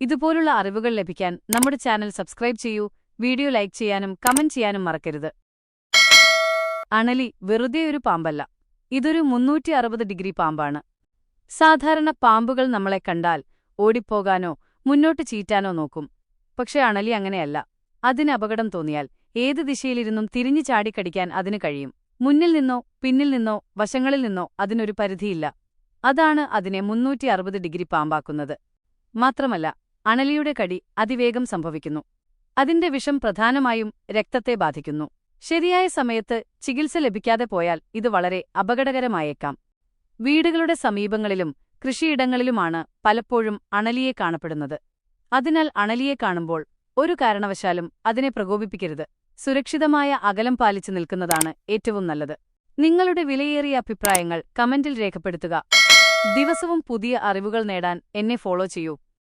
ഇതുപോലുള്ള അറിവുകൾ ലഭിക്കാൻ നമ്മുടെ ചാനൽ സബ്സ്ക്രൈബ് ചെയ്യൂ വീഡിയോ ലൈക്ക് ചെയ്യാനും കമന്റ് ചെയ്യാനും മറക്കരുത്. അണലി വെറുതെ ഒരു പാമ്പല്ല. ഇതൊരു മുന്നൂറ്റി അറുപത് ഡിഗ്രി പാമ്പാണ്. സാധാരണ പാമ്പുകൾ നമ്മളെ കണ്ടാൽ ഓടിപ്പോകാനോ മുന്നോട്ട് ചീറ്റാനോ നോക്കും. പക്ഷെ അണലി അങ്ങനെയല്ല. അതിന് അപകടം തോന്നിയാൽ ഏത് ദിശയിലിരുന്നും തിരിഞ്ഞു ചാടിക്കടിക്കാൻ അതിന് കഴിയും. മുന്നിൽ നിന്നോ പിന്നിൽ നിന്നോ വശങ്ങളിൽ നിന്നോ അതിനൊരു പരിധിയില്ല. അതാണ് അതിനെ മുന്നൂറ്റി ഡിഗ്രി പാമ്പാക്കുന്നത്. മാത്രമല്ല അണലിയുടെ കടി അതിവേഗം സംഭവിക്കുന്നു. അതിന്റെ വിഷം പ്രധാനമായും രക്തത്തെ ബാധിക്കുന്നു. ശരിയായ സമയത്ത് ചികിത്സ ലഭിക്കാതെ പോയാൽ ഇത് വളരെ അപകടകരമായേക്കാം. വീടുകളുടെ സമീപങ്ങളിലും കൃഷിയിടങ്ങളിലുമാണ് പലപ്പോഴും അണലിയെ കാണപ്പെടുന്നത്. അതിനാൽ അണലിയെ കാണുമ്പോൾ ഒരു കാരണവശാലും അതിനെ പ്രകോപിപ്പിക്കരുത്. സുരക്ഷിതമായ അകലം പാലിച്ചു നിൽക്കുന്നതാണ് ഏറ്റവും നല്ലത്. നിങ്ങളുടെ വിലയേറിയ അഭിപ്രായങ്ങൾ കമന്റിൽ രേഖപ്പെടുത്തുക. ദിവസവും പുതിയ അറിവുകൾ നേടാൻ എന്നെ ഫോളോ ചെയ്യൂ.